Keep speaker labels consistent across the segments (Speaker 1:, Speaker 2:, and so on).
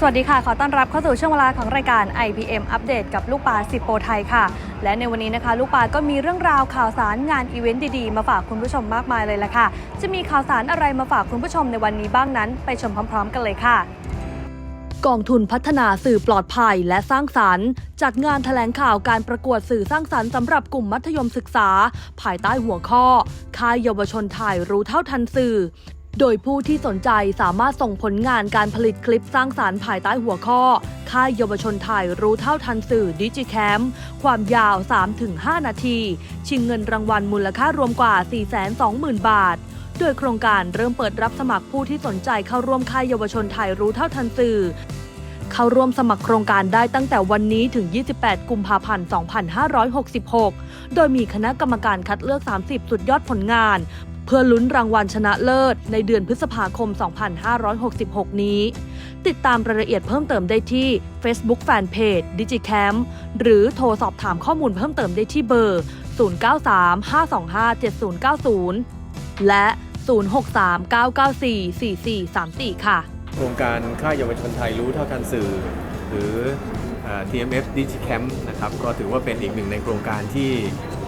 Speaker 1: สวัสดีค่ะ ขอต้อนรับเข้าสู่ช่วงเวลาของรายการ IPM อัปเดตกับลูกปลาสิบโปรไทยค่ะ และในวันนี้นะคะ ลูกปลาก็มีเรื่องราวข่าวสารงานอีเวนต์ดีๆ มาฝากคุณผู้ชมมากมายเลยละค่ะ จะมีข่าวสารอะไรมาฝากคุณผู้ชมในวันนี้บ้างนั้น ไปชมพร้อม ๆ กันเลยค่ะกองทุนพัฒนาสื่อปลอดภัยและสร้างสรรค์ จัดงานแถลงข่าวการประกวดสื่อสร้างสรรค์สำหรับกลุ่มมัธยมศึกษา ภายใต้หัวข้อ ค่ายเยาวชนไทยรู้เท่าทันสื่อ โดยผู้ที่สนใจสามารถส่งผลงานการผลิตคลิปสร้างสารรค์ภายใต้หัวข้อ ค่ายเยาวชนไทยรู้เท่าทันสื่อดิจิแคมความยาว 3-5 นาที ชิงเงินรางวัลมูลค่ารวมกว่า 420,000 บาท โดยโครงการเริ่มเปิดรับสมัครผู้ที่สนใจเข้าร่วมค่ายเยาวชนไทยรู้เท่าทันสื่อเข้าร่วมสมัครโครงการได้ตั้งแต่วันนี้ถึง 28 กุมภาพันธ์ 2566 โดยมีคณะกรรมการคัดเลือก 30 สุดยอดผลงาน เพื่อลุ้นรางวัลชนะเลิศในเดือนพฤษภาคม 2566 นี้ ติดตามรายละเอียดเพิ่มเติมได้ที่ Facebook Fanpage DigiCamp หรือโทรสอบถามข้อมูลเพิ่มเติมได้ที่เบอร์ 0935257090 และ 0639944434 ค่ะ
Speaker 2: โครงการค่ายเยาวชนไทยรู้เท่าทันสื่อ หรือ TMF DigiCamp นะครับ ก็ถือว่าเป็นอีกหนึ่งในโครงการที่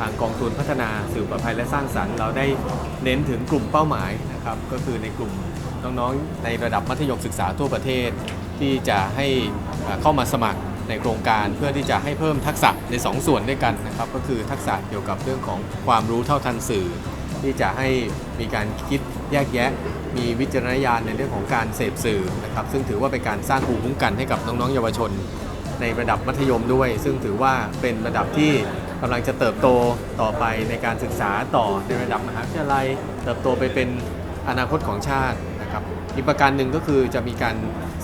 Speaker 2: ทางกองทุนพัฒนาสื่อปลอดภัยและสร้างสรรค์ เราได้เน้นถึงกลุ่มเป้าหมายนะครับก็คือในกลุ่มน้องๆในระดับมัธยมศึกษาทั่วประเทศ ที่จะให้เข้ามาสมัครในโครงการเพื่อที่จะให้เพิ่มทักษะใน 2 ส่วนด้วยกันนะครับก็คือทักษะเกี่ยวกับเรื่องของความรู้เท่าทันสื่อ ที่จะให้มีการคิดแยกแยะ มีวิจารณญาณในเรื่องของการเสพสื่อนะครับซึ่งถือว่าเป็นการสร้างภูมิคุ้มกันให้กับน้องๆเยาวชน ในระดับมัธยมด้วย ซึ่งถือว่าเป็นระดับที่ กำลังจะเติบโตต่อไปในการศึกษาต่อในระดับมหาวิทยาลัย เติบโตไปเป็นอนาคตของชาตินะครับอีกประการหนึ่งก็คือจะมีการ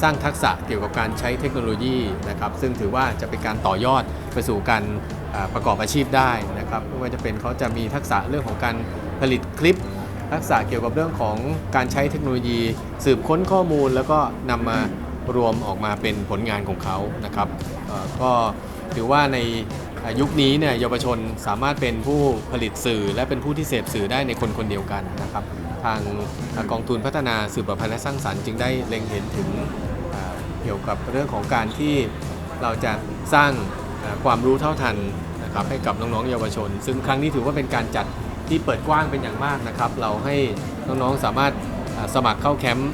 Speaker 2: สร้างทักษะเกี่ยวกับการใช้เทคโนโลยีนะครับ ซึ่งถือว่าจะเป็นการต่อยอดไปสู่การประกอบอาชีพได้นะครับไม่ว่าจะเป็นเขาจะมีทักษะเรื่องของการผลิตคลิป ทักษะเกี่ยวกับเรื่องของการใช้เทคโนโลยี สืบค้นข้อมูล แล้วก็นำมารวมออกมาเป็นผลงานของเขานะครับก็ถือว่าใน ยุคนี้เนี่ยเยาวชนสามารถเป็นผู้ผลิตสื่อ และเป็นผู้ที่เสพสื่อได้ในคนคนเดียวกันนะครับ ทางกองทุนพัฒนาสื่อประพันธ์และสร้างสรรค์จึงได้เล็งเห็นถึงเกี่ยวกับเรื่องของการที่เราจะสร้างความรู้เท่าทันนะครับให้กับน้องๆเยาวชน ซึ่งครั้งนี้ถือว่าเป็นการจัดที่เปิดกว้างเป็นอย่างมากนะครับ เราให้น้องๆสามารถสมัครเข้าแคมป์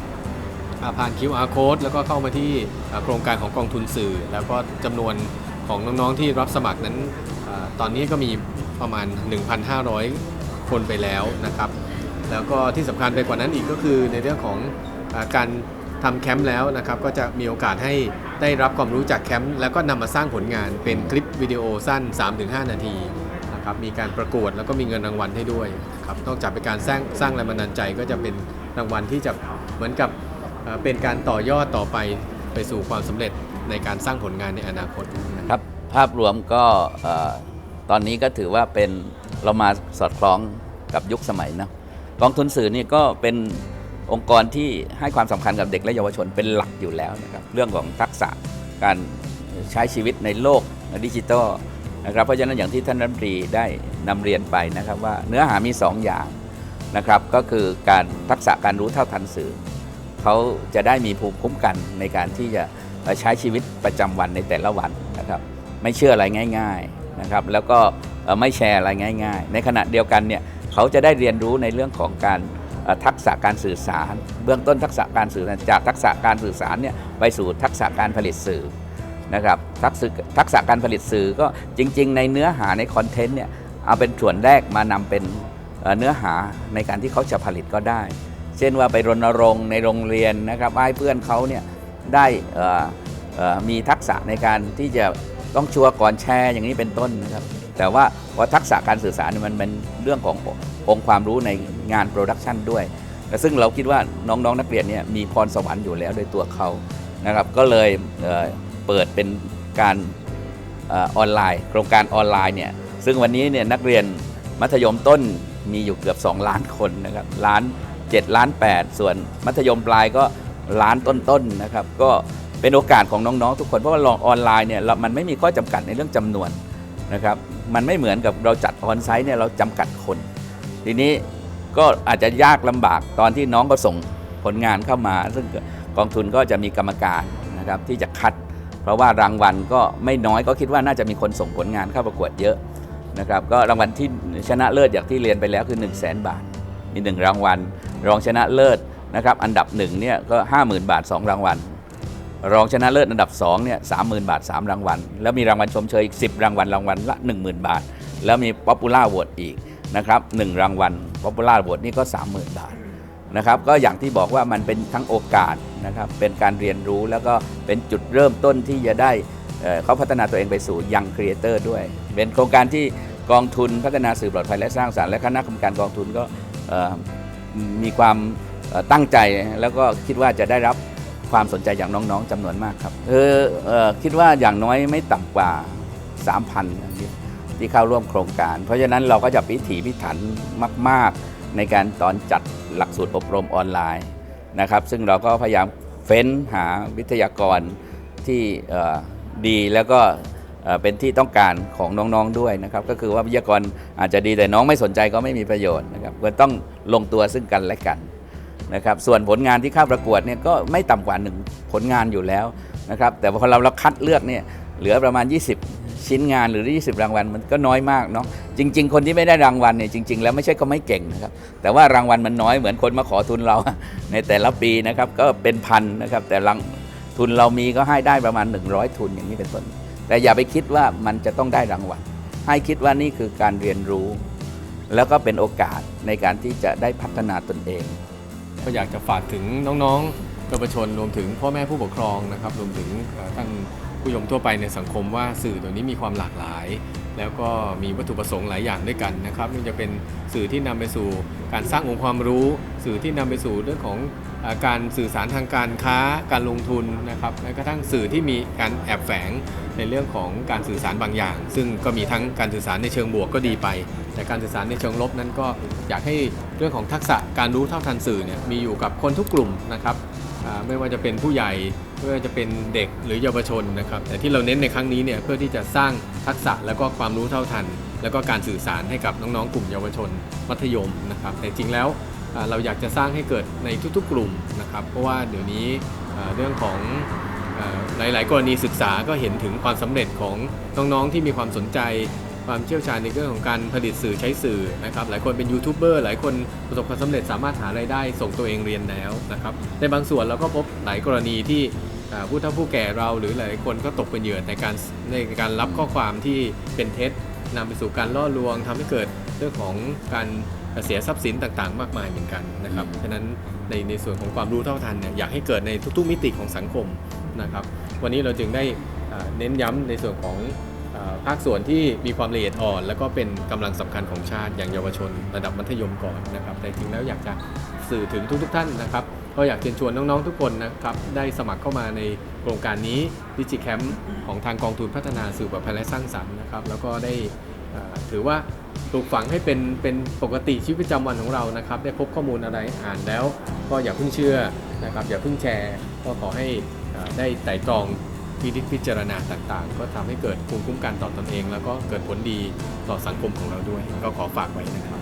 Speaker 2: อ่าผ่าน QR code แล้วก็เข้ามาที่โครงการของกองทุนสื่อ แล้วก็จำนวน ของน้องๆที่รับสมัครนั้นอตอนนี้ก็มีประมาณ 1,500 คนไปแล้วนะครับ แล้วก็ที่สำคัญไปกว่านั้นอีกก็คือในเรื่องของอการทำแคมป์แล้วนะครับ ก็จะมีโอกาสให้ได้รับความรู้จากแคมป์แล้วก็นำมาสร้างผลงานเป็นคลิปวิดีโอสั้น 3-5 นาทีนะครับมีการประกวดแล้วก็มีเงินรางวัลให้ด้วยครับนอกจากเป็นการสร้างสร้างแรงบันดาลใจก็จะเป็นรางวัลที่จะเหมือนกับเอ่อเป็นการต่อยอดต่อไปไปสู่ความสำเร็จ ในการสร้างผลงานในอนาคตนะครับ
Speaker 3: ภาพรวมก็ตอนนี้ก็ถือว่าเป็นเรามาสอดคล้องกับยุคสมัยนะกองทุนสื่อนี่ก็เป็นองค์กรที่ให้ความสำคัญกับเด็กและเยาวชนเป็นหลักอยู่แล้วนะครับเรื่องของทักษะการใช้ชีวิตในโลกดิจิทัลนะครับเพราะฉะนั้นอย่างที่ท่านรัฐมนตรีได้นำเรียนไปนะครับว่าเนื้อหามี 2 อย่างนะครับก็คือการทักษะการรู้เท่าทันสื่อเขาจะได้มีภูมิคุ้มกันในการที่จะ ใช้ชีวิตประจำวันในแต่ละวันนะครับ ไม่เชื่ออะไรง่าย ๆนะครับ แล้วก็ไม่แชร์อะไรง่าย ๆ ในขณะเดียวกันเนี่ยเขาจะได้เรียนรู้ในเรื่องของการทักษะการสื่อสาร เบื้องต้นทักษะการสื่อสารจากทักษะการสื่อสารเนี่ยไปสู่ทักษะการผลิตสื่อนะครับทักษะทักษะการผลิตสื่อก็จริง ๆ ในเนื้อหาในคอนเทนต์เนี่ยเอาเป็นส่วนแรกมานำเป็นเอ่อเนื้อหาในการที่เขาจะผลิตก็ได้ เช่นว่าไปรณรงค์ในโรงเรียนนะครับให้เพื่อนเขาเนี่ย ได้มีทักษะในการที่จะต้องชัวร์ก่อนแชร์อย่างนี้เป็นต้นนะครับแต่ว่าพอทักษะการสื่อสารมันเป็นเรื่องขององค์ความรู้ในงานโปรดักชันด้วยซึ่งเราคิดว่าน้องๆนักเรียนเนี่ยมีพรสวรรค์อยู่แล้วโดยตัวเขานะครับก็เลยเเปิดเป็นการออออนไลน์ โครงการออนไลน์เนี่ยซึ่งวันนี้เนี่ยนักเรียนมัธยมต้นมีอยู่เกือบ 2 ล้านคนนะครับล้าน7ล้าน 8 ส่วนมัธยมปลายก็ ล้านต้นๆนะครับก็เป็นโอกาสของน้องๆ ทุกคนเพราะว่าลองออนไลน์เนี่ยเรามันไม่มีข้อจำกัดในเรื่องจำนวนนะครับมันไม่เหมือนกับเราจัดออนไซต์เนี่ยเราจำกัดคน ทีนี้ก็อาจจะยากลำบากตอนที่น้องก็ส่งผลงานเข้ามา ซึ่งกองทุนก็จะมีกรรมการนะนะครับที่จะคัด เพราะว่ารางวัลก็ไม่น้อยก็คิดว่าน่าจะมีคนส่งผลงานเข้าประกวดเยอะนะครับก็รางวัลที่ชนะเลิศอย่างที่เรียนไปแล้วคือ 1 0 0 0 0แบาท มีหนึ่งรางวัล รองชนะเลิศ นะครับอันดับหนึ่งเนี่ยก็ 50,000 บาท 2 รางวัล รองชนะเลิศอันดับ2เนี่ยสามหมื่นบาท 3 รางวัล แล้วมีรางวัลชมเชยอีก 10 รางวัลรางวัลละ 10,000 บาท แล้วมีป๊อปปูล่าโหวตอีกนะครับหนึ่งรางวัลป๊อปปูล่าโหวตนี่ก็ 30,000 บาทนะครับก็อย่างที่บอกว่ามันเป็นทั้งโอกาสนะครับเป็นการเรียนรู้แล้วก็เป็นจุดเริ่มต้นที่จะได้เเขาพัฒนาตัวเองไปสู่ยังครีเอเตอร์ด้วย เป็นโครงการที่กองทุนพัฒนาสื่อปลอดภัยและสร้างสรรค์และคณะกรรมการกองทุนก็มีความ ตั้งใจแล้วก็คิดว่าจะได้รับความสนใจอย่างน้องๆจำนวนมากครับเออเออคิดว่าอย่างน้อยไม่ต่ำกว่า 3,000นที่เข้าร่วมโครงการ เพราะฉะนั้นเราก็จะพิถีพิถันมาก ๆ ในการตอนจัดหลักสูตรอบรมออนไลน์นะครับซึ่งเราก็พยายามเฟ้นหาวิทยากรที่ดีแล้วก็เป็นที่ต้องการของน้องๆด้วยนะครับก็คือว่าวิทยากรอาจจะดีแต่น้องไม่สนใจก็ไม่มีประโยชน์นะครับก็ต้องลงตัวซึ่งกันและกัน นะครับส่วนผลงานที่เข้าประกวดเนี่ยก็ไม่ต่ำกว่าหนึ่งผลงานอยู่แล้วนะครับแต่พอเราเราคัดเลือกเนี่ยเหลือประมาณ 20 ชิ้นงานหรือ 20 รางวัลมันก็น้อยมากเนาะจริง ๆ คนที่ไม่ได้รางวัลเนี่ยจริง ๆ แล้วไม่ใช่ก็ไม่เก่งนะครับแต่ว่ารางวัลมันน้อยเหมือนคนมาขอทุนเรา ในแต่ละปีนะครับก็เป็นพันนะครับแต่รางทุนเรามีก็ให้ได้ประมาณ 100 ทุนอย่างนี้เป็นต้น แต่อย่าไปคิดว่ามันจะต้องได้รางวัลให้คิดว่านี่คือการเรียนรู้ แล้วก็เป็นโอกาสในการที่จะได้พัฒนาตนเอง
Speaker 2: ก็อยากจะฝากถึงน้องๆเยาวชนรวมถึงพ่อแม่ผู้ปกครองนะครับ รวมถึงท่าน ผู้ชมทั่วไปในสังคมว่าสื่อตัวนี้มีความหลากหลาย แล้วก็มีวัตถุประสงค์หลายอย่างด้วยกันนะครับไม่ว่าจะเป็นสื่อที่นำไปสู่การสร้างองค์ความรู้ สื่อที่นำไปสู่เรื่องของการสื่อสารทางการค้าการลงทุนนะครับแม้กระทั่งสื่อที่มีการแอบแฝงในเรื่องของการสื่อสารบางอย่าง ซึ่งก็มีทั้งการสื่อสารในเชิงบวกก็ดีไป แต่การสื่อสารในเชิงลบนั้นก็อยากให้เรื่องของทักษะการรู้เท่าทันสื่อเนี่ยมีอยู่กับคนทุกกลุ่มนะครับ ไม่ว่าจะเป็นผู้ใหญ่ไม่ว่าจะเป็นเด็กหรือเยาวชนนะครับ แต่ที่เราเน้นในครั้งนี้เนี่ยเพื่อที่จะสร้างทักษะแล้วก็ความรู้เท่าทัน แล้วก็การสื่อสารให้กับน้องๆ กลุ่มเยาวชนมัธยมนะครับแต่จริงแล้วเราอยากจะสร้างให้เกิดในทุกๆ กลุ่มนะครับ เพราะว่าเดี๋ยวนี้เรื่องของหลายๆ กรณีศึกษาก็เห็นถึงความสำเร็จของน้องๆที่มีความสนใจ ความเชี่ยวชาญในเรื่องของการผลิตสื่อใช้สื่อนะครับหลายคนเป็นยูทูบเบอร์หลายคนประสบความสำเร็จสามารถหารายได้ส่งตัวเองเรียนแล้วนะครับในบางส่วนเราก็พบหลายกรณีที่ผู้เฒ่าผู้แก่เราหรือหลายคนก็ตกเป็นเหยื่อในการในการรับข้อความที่เป็นเท็จนำไปสู่การล่อลวงทำให้เกิดเรื่องของการเสียทรัพย์สินต่างๆ มากมายเหมือนกันนะครับฉะนั้นในในส่วนของความรู้เท่าทันเนี่ยอยากให้เกิดในทุกๆมิติของสังคมนะครับ วันนี้เราจึงได้เน้นย้ำในส่วนของ ภาคส่วนที่มีความละเอียดอ่อน แล้วก็เป็นกำลังสำคัญของชาติอย่างเยาวชน ระดับมัธยมก่อนนะครับ แต่จริงแล้วอยากจะสื่อถึงทุก ๆ ท่านนะครับก็อยากเชิญชวนน้อง ๆ ทุกคนนะครับ ได้สมัครเข้ามาในโครงการนี้ดิจิแคมป์ของทางกองทุนพัฒนาสื่อปลอดภัยและสร้างสรรค์นะครับ แล้วก็ได้ถือว่าปลูกฝังให้เป็นเป็นปกติชีวิตประจำวันของเรานะครับ ได้พบข้อมูลอะไรอ่านแล้ว ก็อย่าเพิ่งเชื่อนะครับอย่าเพิ่งแชร์ ก็ขอให้ได้ไต่ตรอง พินิจพิจารณาต่างๆ ก็ทำให้เกิดภูมิคุ้มกันต่อตอนเอง แล้วก็เกิดผลดีต่อสังคมของเราด้วย ก็ขอฝากไว้นะครับ